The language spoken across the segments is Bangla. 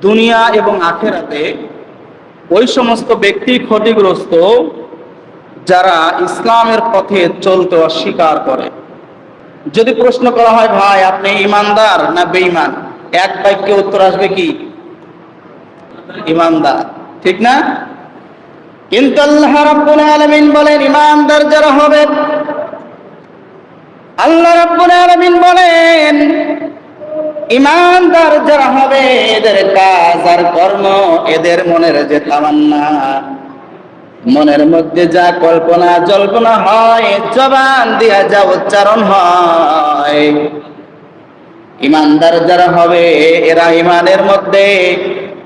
দুনিয়া এবং আখেরাতে ওই সমস্ত ব্যক্তি ক্ষতিগ্রস্ত যারা ইসলামের পথে চলতে অস্বীকার করে। যদি প্রশ্ন করা হয়, ভাই, আপনি ইমানদার না বেঈমান? এক বাক্যে উত্তর আসবে কি? ইমানদার। ঠিক না? কিন্তু আল্লাহ রাব্বুল আলামিন বলেন, ইমানদার যারা হবে, আল্লাহ রাব্বুল আলামিন বলেন ইমানদার যারা হবে, এদের কাজ আর কর্ম এদের মনের যে তামান্না। মনের মধ্যে যা কল্পনা, জল্পনা হয়, জবান দিয়া যা উচ্চারণ হয়। ইমানদার যারা হবে, এরা ইমানের মধ্যে,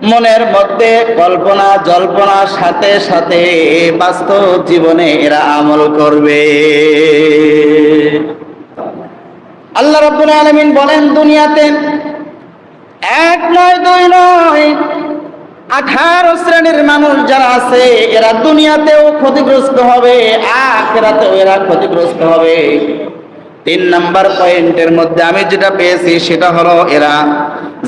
মনের মধ্যে কল্পনা জল্পনার সাথে সাথে বাস্তব জীবনে এরা আমল করবে। আল্লাহ রাব্বুল আলমিন বলেন, দুনিয়াতে এক নয়, দুই নয়, আঠারো শ্রেণির মানুষ যারা আছে, এরা দুনিয়াতেও ক্ষতিগ্রস্ত হবে, আখেরাতেও এরা ক্ষতিগ্রস্ত হবে। তিন নাম্বার পয়েন্টের মধ্যে আমি যেটা পেয়েছি, সেটা হলো এরা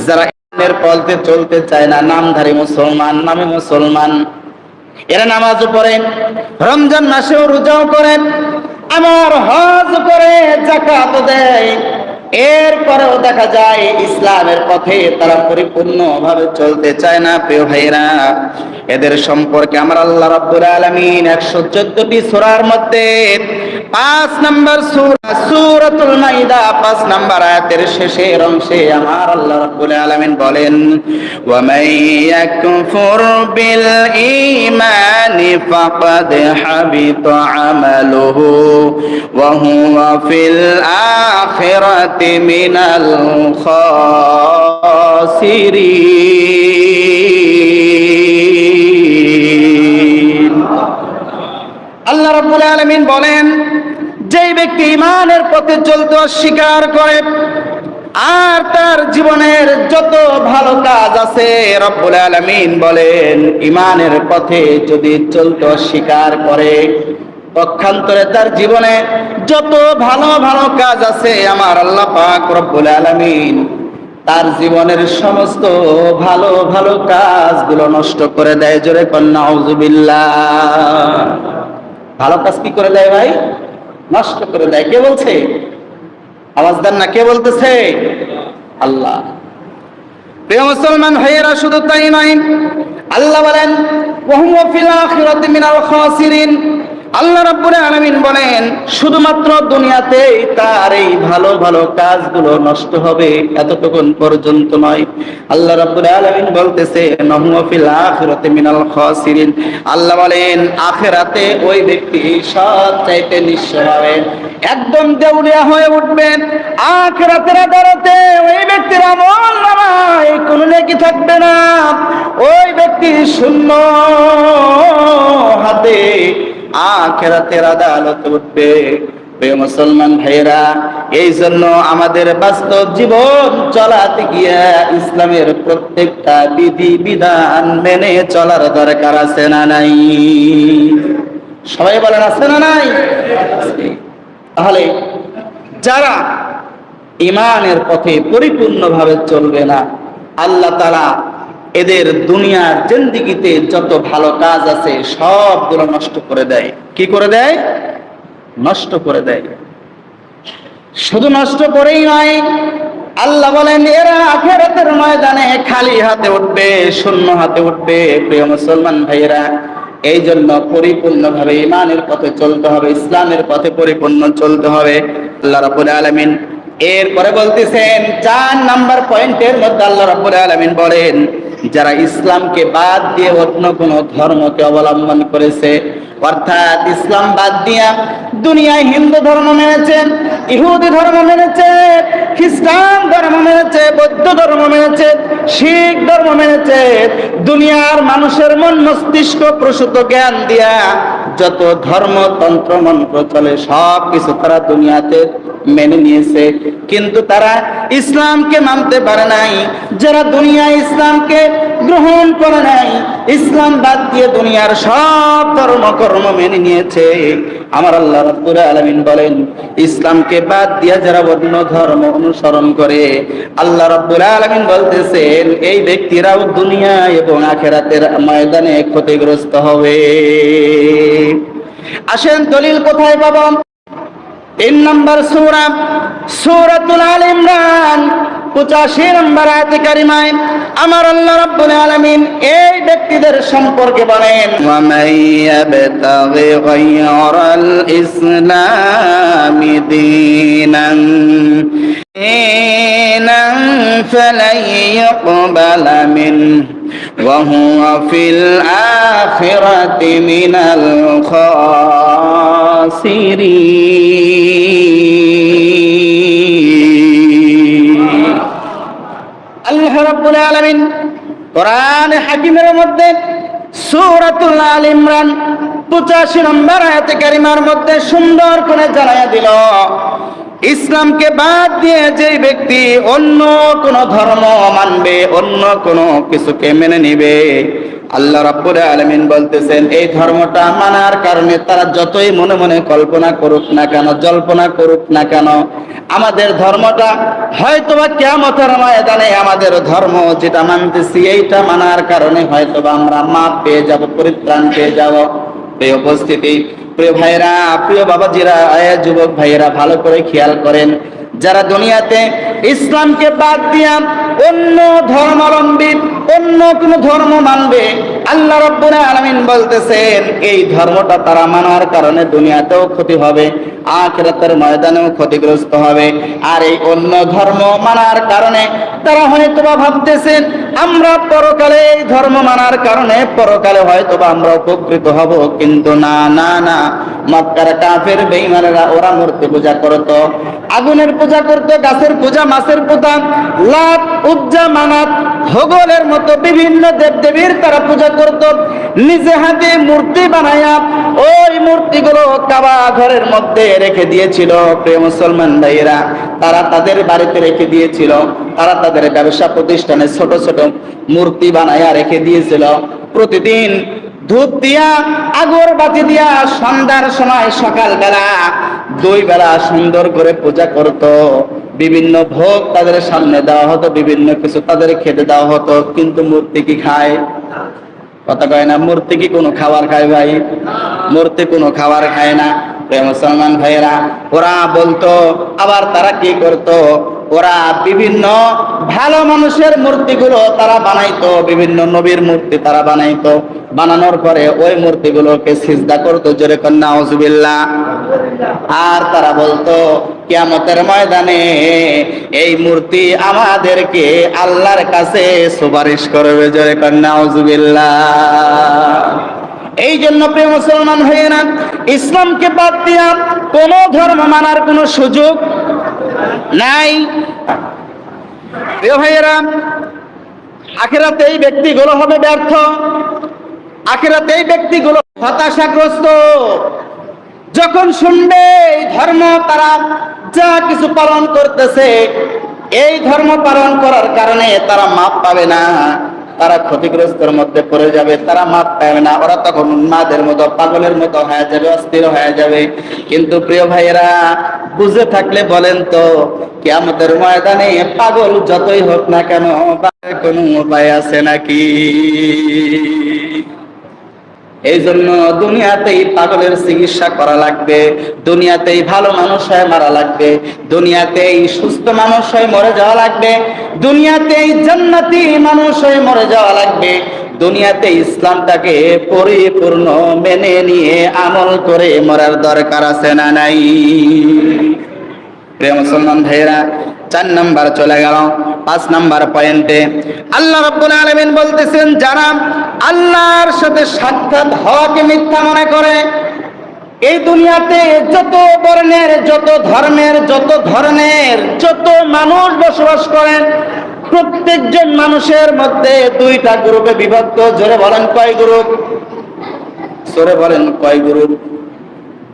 যারা এর পলতে চলতে চায় না, নামধারী মুসলমান, নামে মুসলমান। এরা নামাজও পড়েন রমজান মাসেও রোজাও করেন আমার হজ করে জাকাত দেয়। এরপরেও দেখা যায় ইসলামের পথে তারা পরিপূর্ণ ভাবে চলতে চায় না, প্রিয় ভাইরা এদের সম্পর্কে আমার আল্লাহ রাব্বুল আলামিন 114টি সূরার মধ্যে পাঁচ নাম্বার সূরা, সূরাতুল মাইদা, পাঁচ নাম্বার আয়াতের শেষের অংশে আমার আল্লাহ রাব্বুল আলামিন বলেন ওয়া মান ইয়াকফুর বিল ঈমানি ফাকাদ হাবিতা আমালুহু ওয়া হুয়া ফিল আখিরাতি মিনাল খাসিরিন। আল্লাহ রাব্বুল আলামিন বলেন, যেই ব্যক্তি ইমানের পথে চলতে অস্বীকার করে, আর তার জীবনের যত ভালো কাজ আছে, রব্বুল আলামিন বলেন ইমানের পথে যদি চলতে অস্বীকার করে পক্ষান্তরে তার জীবনে যত ভালো ভালো কাজ আছে আমার আল্লাহ পাক রব্বুল আলামিন, তার জীবনের সমস্ত ভালো ভালো কাজগুলো নষ্ট করে দেয় জোরে কন্যা ভালো কাজ কি করে দেয় ভাই? নষ্ট করে দেয়। কে বলছে? আওয়াজ দেন না, কে বলতেছে? আল্লাহ। প্রিয় মুসলমান ভাইয়েরা, শুধু তাই নয়, আল্লাহ বলেন ফিল আখিরাতি মিনাল খাসিরিন। আল্লাহ রাব্বুল আলামিন বলেন, শুধুমাত্র দুনিয়াতেই তার এই ভালো ভালো কাজগুলো নষ্ট হবে এতটুকুন পর্যন্ত নয়। আল্লাহ রাব্বুল আলামিন বলতেছে নহু ফিল আখিরাতি মিনাল খাসিরিন। আল্লাহ বলেন, আখিরাতে ওই ব্যক্তি সব চাইতে নিঃস্ব হবে। একদম দেউলিয়া হয়ে উঠবেন আখিরাতের আদালতে ওই ব্যক্তির আমল নামায় কোনো নেকি থাকবে না। ওই ব্যক্তি শূন্য হাতে আখেরাতের আদালত উঠবে। প্রিয় মুসলমান ভাইয়েরা এই জন্য আমাদের বাস্তব জীবন চলাতে গিয়া ইসলামের প্রত্যেকটা বিধি, বিধান মেনে চলার দরকার আছে না নাই? সবাই বলেন, আছে না নাই? তাহলে যারা ইমানের পথে পরিপূর্ণভাবে চলবে না, আল্লাহ তালা এদের দুনিয়ার জিন্দিগিতে যত ভালো কাজ আছে সবগুলো নষ্ট করে দেয়। কি করে দেয়? নষ্ট করে দেয়। শুধু নষ্ট করেই নয়, আল্লাহ বলেন, এরা আখেরাতের ময়দানে খালি হাতে উঠবে, শূন্য হাতে উঠবে, প্রিয় মুসলমান ভাইয়েরা। এই জন্য পরিপূর্ণভাবে ইমানের পথে চলতে হবে, ইসলামের পথে পরিপূর্ণ চলতে হবে। আল্লাহ রাব্বুল আলামিন এরপরে বলতেছেন, চার নাম্বার পয়েন্টের মধ্যে আল্লাহ রাব্বুল আলামিন বলেন যারা ইসলামকে বাদ দিয়ে অন্য কোনো ধর্মকে অবলম্বন করেছে, অর্থাৎ ইসলাম বাদ দিয়া দুনিয়ায় হিন্দু ধর্ম মেনেছে, ইহুদি ধর্ম মেনেছে, খ্রিস্টান ধর্ম মেনেছে, বৌদ্ধ ধর্ম মেনেছে, শিখ ধর্ম মেনেছে, দুনিয়ার মানুষের মন মস্তিষ্ক প্রসূত জ্ঞান দিয়া যত ধর্ম, তন্ত্র, মন্ত্র চলে সব কিছু তারা দুনিয়াতে মেনে নিয়েছে। কিন্তু তারা ইসলামকে মানতে পারে নাই, যারা দুনিয়া ইসলামকে গ্রহণ করে নাই, ইসলাম বাদ দিয়ে দুনিয়ার সব ধর্ম কর্ম মেনে নিয়েছে। আমার আল্লাহ রাব্বুল আলামিন বলেন, ইসলামকে বাদ দিয়ে যারা অন্য ধর্ম অনুসরণ করে, আল্লাহ রাব্বুল আলামিন বলতেছেন, এই ব্যক্তিরাও দুনিয়া এবং আখেরাতের ময়দানে ক্ষতিগ্রস্ত হবে। আসেন, দলিল কোথায় পাবো তিন নম্বর সৌরা, সৌরাতুল আল ইমরান, পঁচাশি নম্বর আয়তে কারিমায়, আমার আল্লাহ এই ব্যক্তিদের সম্পর্কে বলেন ওয়া মান ইয়াবতাগি وهو في الآخرة من الخاسرين আল্লাহ রাব্বুল আলামিন কোরআন হাকিমের মধ্যে সূরাতুল আল ইমরান 85 নম্বর আয়াতে কারিমার মধ্যে সুন্দর করে জানায়া দিল ইসলামকে বাদ দিয়ে যে ব্যক্তি অন্য কোন ধর্ম মানবে, অন্য কোন কিছুকে মেনে নিবে, আল্লাহ রাব্বুল আলামিন বলতেছেন, এই ধর্মটা মানার কারণে তারা যতই মনে মনে কল্পনা করুক না কেন, জল্পনা করুক না কেন, আমাদের ধর্মটা হয়তোবা কিয়ামতের ময়দানে আমাদের ধর্ম যেটা মানতেছি, এইটা মানার কারণে হয়তোবা আমরা মাপ পেয়ে যাব, পরিত্রাণ পেয়ে যাব। এই উপস্থিতি। প্রিয় ভাইরা প্রিয় বাবাজিরা যুবক ভাইয়েরা, ভালো করে খেয়াল করেন। যারা দুনিয়াতে ইসলামকে বাদ দিয়া অন্য ধর্মাবলম্বী, অন্য কোন ধর্ম মানবে। আল্লাহ রব্বুল আলামিন বলতেছেন, এই ধর্মটা তারা মানার কারণে দুনিয়াতেও ক্ষতি হবে, আখিরাতের ময়দানেও ক্ষতিগ্রস্ত হবে। আর এই অন্য ধর্ম মানার কারণে তারা হয়তোবা ভাবতেছেন, আমরা পরকালে এই ধর্ম মানার কারণে, পরকালে হয়তোবা আমরা উপকৃত হব, কিন্তু না না না। মক্কার কাফের বেঈমানেরা ওরা মূর্তি পূজা করতো। আগুনের পূজা করতো, গাছের পূজা, মাছের পূজা লাত উজ্জা, মানাত হগলের মতো বিভিন্ন দেবদেবীর তারা পূজা করত। নিজে হাতে মূর্তি বানায়া ওই মূর্তিগুলো কাবা ঘরের মধ্যে রেখে দিয়েছিল। প্রিয় মুসলমান ভাইয়েরা, তারা তাদের বাড়িতে রেখে দিয়েছিল। তারা তাদের ব্যবসা প্রতিষ্ঠানে ছোট ছোট মূর্তি বানায়া রেখে দিয়েছিল। প্রতিদিন ধূপ দিয়া, আগর বাতি দিয়া সন্ধ্যার সময় সকালবেলা দুই বেলা সুন্দর করে পূজা করত। বিভিন্ন ভোগ তাদের সামনে দেওয়া হতো, বিভিন্ন কিছু তাদের খেতে দেওয়া হতো। কিন্তু মূর্তি কি খায়? কথা কয় না, মূর্তি কি কোনো খাবার খায় ভাই? মূর্তি কোনো খাবার খায় না। মুসলমান ভাইয়েরা, ওরা বলতো, আবার তারা কি করতো? ওরা বিভিন্ন ভালো মানুষের মূর্তিগুলো তারা বানাইতো, বিভিন্ন নবীর মূর্তি তারা বানাইতো। বানানোর পরে ওই মূর্তিগুলোকে সিজদা করতো জোরে কন্যা আর তারা বলতো, কিয়ামতের ময়দানে এই মূর্তি আমাদেরকে আল্লাহর কাছে সুপারিশ করবে জোরে কন্যা হজবিল্লা এই জন্য প্রিয় মুসলমান হয়ে না ইসলামকে বাদ দিয়া কোন ধর্ম মানার কোনো সুযোগ নাই। প্রিয় ভাইয়েরা আখেরাতে এই ব্যক্তিগুলো হবে ব্যর্থ। আখেরাতে এই ব্যক্তিগুলো হতাশাগ্রস্ত। যখন শুনবে এই ধর্ম, তারা যা কিছু পালন করতেছে, এই ধর্ম পালন করার কারণে তারা মাপ পাবে না। তারা ক্ষতিগ্রস্তের মধ্যে পড়ে যাবে, তারা মাপ পাবে না। ওরা তখন উন্মাদের মতো, পাগলের মতো হয়ে যাবে, অস্থির হয়ে যাবে। কিন্তু প্রিয় ভাইয়েরা, বুঝে থাকলে বলেন তো, কিয়ামতের ময়দানে পাগল যতই হোক না কেন কোনো উপায় আছে নাকি? এই জন্য দুনিয়াতেই পাগলের চিকিৎসা করা লাগবে, দুনিয়াতেই ভালো মানুষ হয়ে মারা লাগবে, দুনিয়াতেই সুস্থ মানুষ হয়ে মরে যাওয়া লাগবে, দুনিয়াতেই জান্নাতি মানুষ হয়ে মরে যাওয়া লাগবে দুনিয়াতে ইসলামটাকে পরিপূর্ণ মেনে নিয়ে আমল করে মরার দরকার আছে না নাই? প্রিয় মুসলমান ভাইয়েরা চার নাম্বার চলে গেল, পাঁচ নাম্বার পয়েন্টে আল্লাহ রাব্বুল আলামিন বলতেছেন, যারা আল্লাহর সাথে সাক্ষাৎ হওয়াকে মিথ্যা মনে করে, এই দুনিয়াতে যত বর্ণের, যত ধর্মের, যত ধরনের, যত মানুষ বসবাস করেন, প্রত্যেকজন মানুষের মধ্যে দুইটা গ্রুপে বিভক্ত। জোরে বলেন কয় গ্রুপ জোরে বলেন কয় গ্রুপ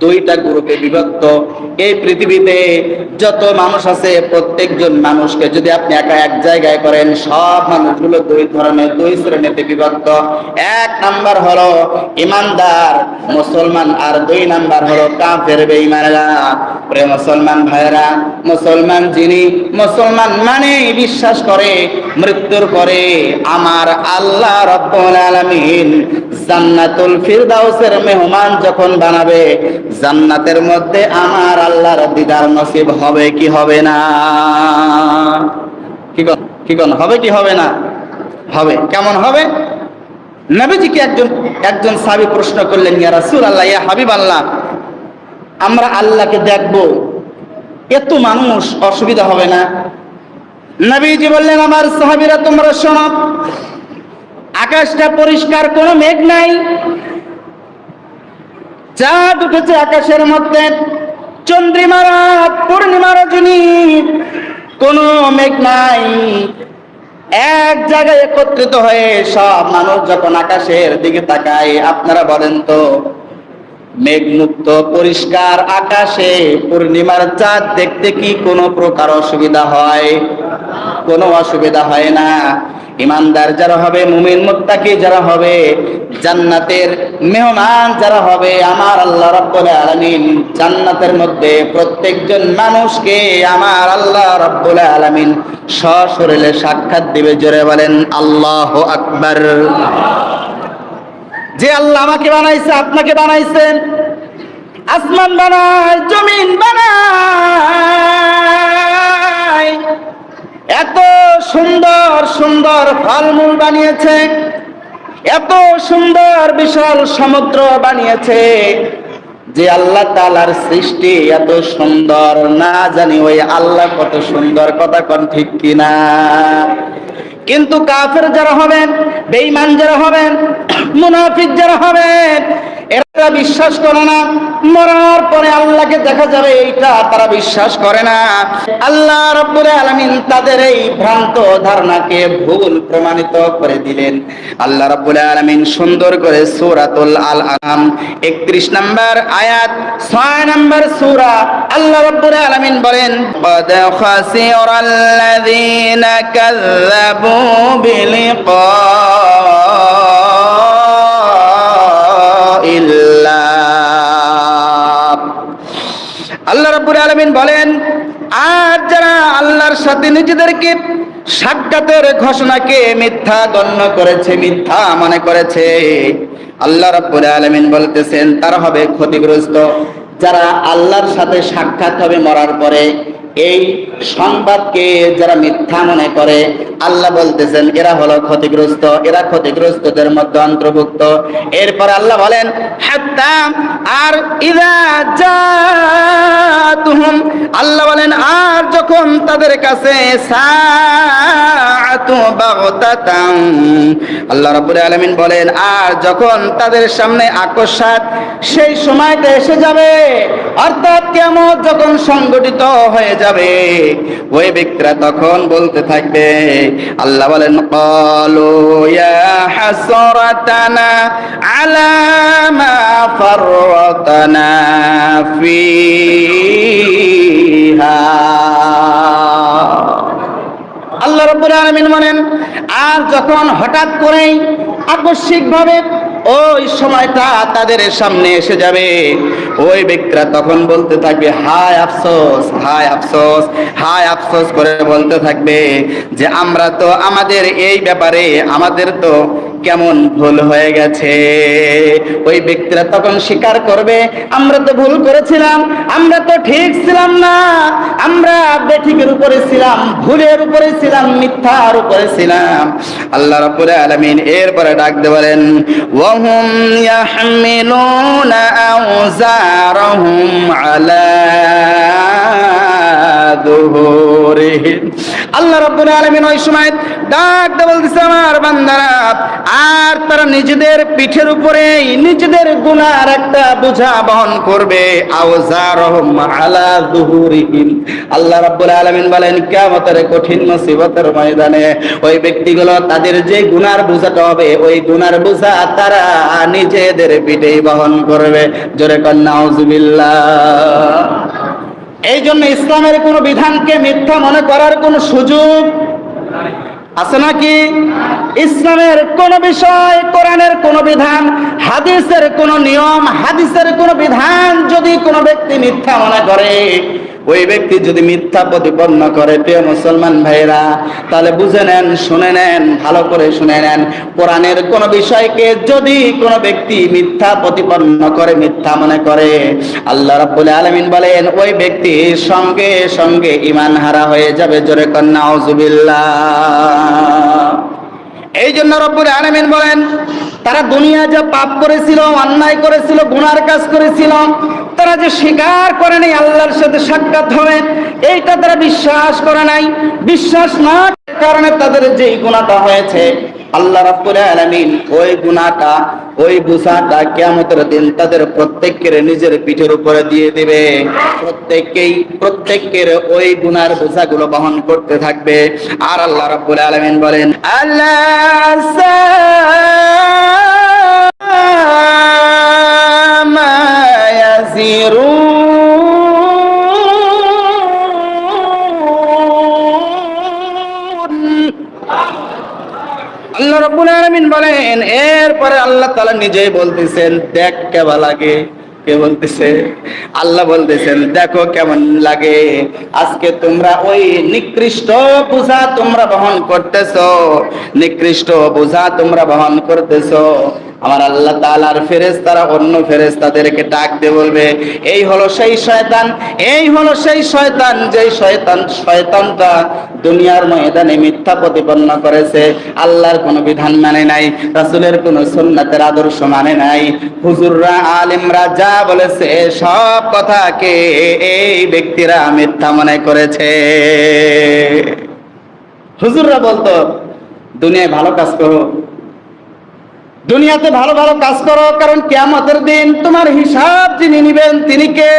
দুইটা গ্রুপে বিভক্ত। এই পৃথিবীতে যত মানুষ আছে, প্রত্যেকজন মানুষকে যদি আপনি একা এক জায়গায় করেন, সব মানুষগুলো দুই ধরনের, দুই শ্রেণীতে বিভক্ত। এক নাম্বার হলো ইমানদার, মুসলমান, আর দুই নাম্বার হলো কাফের, বেঈমানেরা। প্রে মুসলমান ভাইরা মুসলমান যিনি, মুসলমান মানে বিশ্বাস করে, মৃত্যুর পরে আমার আল্লাহ রব্বুল আলামিন জান্নাতুল ফিরদাউসের মেহমান যখন বানাবে জান্নাতের মধ্যে আমার আল্লাহর দিদার নসিব হবে কি হবে না? কি কন হবে কি হবে না? হবে। কেমন হবে? নবীজিকে একজন একজন সাবি প্রশ্ন করলেন, ইয়া রাসূল আল্লাহ ইয়া হাবিব আল্লাহ আমরা আল্লাহকে দেখব। এত মানুষ অসুবিধা হবে না? নবীজি বললেন, আমার সাহাবীরা, তোমরা শোনো, আকাশটা পরিষ্কার, কোনো মেঘ নাই। চাঁদ উঠেছে আকাশের মধ্যে। চন্দ্রিমা রাত পূর্ণিমা রজনী কোনো মেঘ নাই। এক জায়গায় একত্রিত হয়ে সব মানুষ যখন আকাশের দিকে তাকায়, আপনারা বলেন তো মেঘমুক্ত, পরিষ্কার আকাশে পূর্ণিমার চাঁদ দেখতে কি কোনো প্রকার অসুবিধা হয়? কোনো অসুবিধা হয় না। ইমানদার যারা হবে, মুমিন মুত্তাকি যারা হবে, জান্নাতের মেহমান যারা হবে, আমার আল্লাহ রাব্বুল আলামিন জান্নাতের মধ্যে প্রত্যেকজন মানুষকে আমার আল্লাহ রাব্বুল আলামিন সশরীরে সাক্ষাৎ দিবে। জোরে বলেন, আল্লাহু আকবার। যে আল্লাহ আমাকে বানাইছে, আপনাকে বানাইছেন। আসমান বানায়, জমিন বানায়। এত সুন্দর সুন্দর ফলমূল বানিয়েছে। এত সুন্দর বিশাল সমুদ্র বানিয়েছে। যে আল্লাহ তালার সৃষ্টি এত সুন্দর, না জানি ওই আল্লাহ কত সুন্দর, কথা কোন ঠিক কিনা? কিন্তু কাফের যারা হবেন বেইমান যারা হবেন মুনাফিক যারা হবেন এরা বিশ্বাস করে না মরার পরে আল্লাহকে দেখা যাবে এইটা তারা বিশ্বাস করে না আল্লাহ রব্বুল আলামিন তাদের এই ভ্রান্ত ধারণাকে ভুল প্রমাণিত করে দিলেন আল্লাহ রব্বুল আলামিন সুন্দর করে সূরাতুল আল আনাম 31 নম্বর আয়াত 6 নম্বর সূরা আল্লাহ রব্বুল আলামিন বলেন قد خسر الذين كذبوا بلقاء পাপ আল্লাহ রাব্বুল আলামিন বলেন, আর যারা আল্লাহর সাথে নিজেদেরকে সাক্ষাতের ঘোষণাকে মিথ্যা গণ্য করেছে, মিথ্যা মনে করেছে, আল্লাহ রাব্বুল আলামিন বলতেছেন, তারা হবে ক্ষতিগ্রস্ত। যারা আল্লাহর সাথে সাক্ষাৎ হবে, মরার পরে এই সংবাদকে যারা মিথ্যা মনে করে, আল্লাহ বলতেছেন, এরা হলো ক্ষতিগ্রস্ত, এরা ক্ষতিগ্রস্তদের মধ্যে অন্তর্ভুক্ত। এরপর আল্লাহ বলেন আর আল্লাহ বলেন, আর যখন তাদের কাছে আল্লাহ রাব্বুল আলামিন বলেন, আর যখন তাদের সামনে আকস্মাত, সেই সময়টা এসে যাবে। অর্থাৎ কেমন যখন সংগঠিত হয়ে যাবে ওই ব্যক্তিরা তখন বলতে থাকবে, আল্লাহ বলেন ইয়া হাসরাতানা আলা মা ফিহা। আল্লাহ রব্বুল আলামিন বলেন, আর যখন হঠাৎ করেই আকস্মিকভাবে ওই সময়টা তাদের সামনে এসে যাবে। ওই ব্যক্তিরা তখন বলতে থাকবে, হায় আফসোস হায় আফসোস হায় আফসোস, করে বলতে থাকবে যে, আমরা তো আমাদের এই ব্যাপারে, আমাদের তো কেমন ভুল হয়ে গেছে? ওই ব্যক্তিরা তখন স্বীকার করবে, আমরা তো ভুল করেছিলাম, আমরা তো ঠিক ছিলাম না, আমরা বেঠিকের উপরে ছিলাম, ভুলের উপরে ছিলাম, মিথ্যার উপরে ছিলাম। আল্লাহ রাব্বুল আলামিন এরপরে ডাকতে বলেন, ওয়াহুম ইয়াহমিলুনা আওজারহুম আলা আল্লাহ রাব্বুল আলামিন ওই সময় ডাক দিয়ে বলতেছে, আমার বান্দারা, আর তারা নিজেদের পিঠের উপরে নিজেদের গুনার একটা বোঝা বহন করবে। আলা আল্লাহ বলেন কঠিন মুসিবতের ময়দানে ওই ব্যক্তিগুলো তাদের যে গুনার বোঝাটা হবে, ওই গুনার বোঝা তারা নিজেদের পিঠেই বহন করবে। জোরে কন্যা এই জন্য ইসলামের কোন বিধানকে মিথ্যা মনে করার কোন সুযোগ আছে নাকি? ইসলামের কোন বিষয়, কোরআনের কোন বিধান, হাদিসের কোন নিয়ম, হাদিসের কোন বিধান যদি কোনো ব্যক্তি মিথ্যা মনে করে ওই ব্যক্তি যদি মিথ্যা প্রতিপন্ন করে, প্রিয় মুসলমান ভাইরা তাহলে বুঝে নেন, শুনে নেন, ভালো করে শুনে নেন, কোরআনের কোন বিষয়কে যদি কোনো ব্যক্তি মিথ্যা প্রতিপন্ন করে, মিথ্যা মনে করে, আল্লাহ রাব্বুল আলামিন বলেন, ওই ব্যক্তি সঙ্গে সঙ্গে ইমান হারা হয়ে যাবে। জোরে কন্যা আউযুবিল্লাহ এই জন্য রব্বুল আলমিন বলেন, তারা দুনিয়া যা পাপ করেছিল, অন্যায় করেছিল, গুনার কাজ করেছিল, তারা যে স্বীকার করে নাই আল্লাহর সাথে সাক্ষাৎ হবে, এইটা তারা বিশ্বাস করে নাই। বিশ্বাস না কারণে তাদের যেই গুণাটা হয়েছে, আল্লাহ রব্বুল আলমিন ওই গুনাহটা ওই বুসাটা কেমতের দিন তাদের প্রত্যেকের নিজের পিঠের উপরে দিয়ে দিবে। প্রত্যেককেই, প্রত্যেকের ওই গুনার বোঝাগুলো বহন করতে থাকবে। আর আল্লাহ রাব্বুল আলামিন বলেন, আল্লাহ বলেন, এরপরে আল্লাহ তালা নিজেই বলতেছেন, দেখ কেবা লাগে? কে বলতেছে? আল্লাহ বলতেছেন, দেখো কেমন লাগে। আজকে তোমরা ওই নিকৃষ্ট বোঝা তোমরা বহন করতেছ। নিকৃষ্ট বোঝা তোমরা বহন করতেছো। আমার আল্লাহ তাআলার ফেরেশতারা অন্য ফেরেশতাদেরকে ডাক দিয়ে বলবে, এই হলো সেই শয়তান, এই হলো সেই শয়তান, যেই শয়তান, শয়তানটা দুনিয়ার ময়দানে মিথ্যা প্রতিপন্ন করেছে। আল্লাহর কোনো বিধান মানে নাই, রাসুলের কোনো সুন্নাতের আদর্শ মানে নাই। হুজুররা, আলেমরা যা বলেছে, সব কথাকে এই ব্যক্তিরা মিথ্যা মনে করেছে। হুজুররা বলতো, দুনিয়ায় ভালো কাজ করো দুনিয়াতে ভালো ভালো কাজ করো কারণ কেমতের দিন তোমার হিসাব যিনি নিবেন তিনি কে?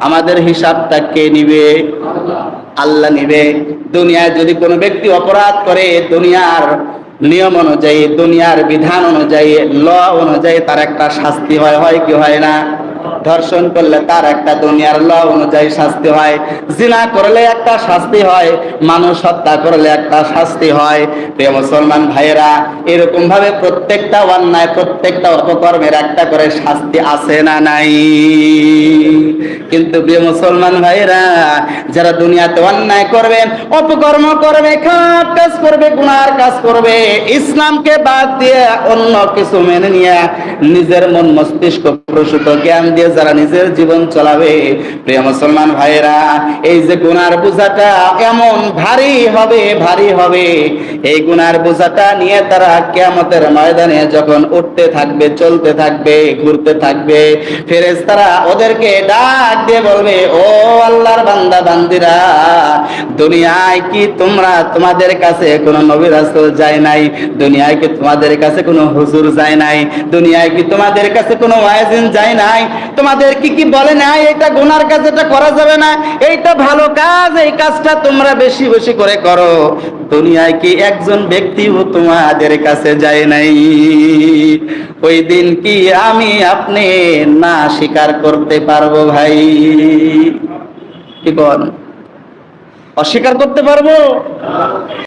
আমাদের হিসাবটা কে নিবে? আল্লাহ। নিবে। দুনিয়ায় যদি কোনো ব্যক্তি অপরাধ করে দুনিয়ার নিয়ম অনুযায়ী দুনিয়ার বিধান অনুযায়ী ল অনুযায়ী তার একটা শাস্তি হয় হয় কি হয় না? ধর্ষণ করলে তার একটা দুনিয়ার ল অনুযায়ী শাস্তি হয়। জিনা করলে একটা শাস্তি হয়, মানুষ হত্যা করলে একটা শাস্তি হয়। প্রিয় মুসলমান ভাইয়েরা এরকম ভাবে প্রত্যেকটা অন্যায়, প্রত্যেকটা অপকর্মের একটা করে শাস্তি আছে না নাই? কিন্তু প্রিয় মুসলমান ভাইয়েরা, যারা দুনিয়াতে অন্যায় করবে, অপকর্ম করবে, খারাপ কাজ করবে, গুনার কাজ করবে, ইসলামকে বাদ দিয়ে অন্য কিছু মেনে নিয়ে নিজের মন মস্তিষ্ক প্রসূত জ্ঞান দিয়ে যারা নিজের জীবন চলাবে, প্রিয় মুসলমান ভাইয়েরা, এই যে গুনার বোঝাটা এমন ভারী হবে ভারী হবে। এই গুনার বোঝাটা নিয়ে তারা কেয়ামতের ময়দানে যখন উঠতে থাকবে, চলতে থাকবে, ঘুরতে থাকবে ফেরেস তারা ওদেরকে ডাক দিয়ে বলবে, ও আল্লাহর বান্দা, বান্দিরা, দুনিয়ায় কি তোমরা তোমাদের কাছে কোনো নবী রাসূল যায় নাই? দুনিয়ায় কি তোমাদের কাছে কোনো হুজুর যায় নাই? দুনিয়ায় কি তোমাদের কাছে কোনো ওয়াইজিন যায় নাই? তোমাদের কি কি বলে নাই এটা গুনার কাজ, এটা করা যাবে না, এইটা ভালো কাজ, এই কাজটা তোমরা বেশি বেশি করে করো। দুনিয়ায় কি একজন ব্যক্তিও তোমাদের কাছে যায় নাই? ওই দিন কি আমি আপনি না স্বীকার করতে পারব ভাই? কি বল? অস্বীকার করতে পারব?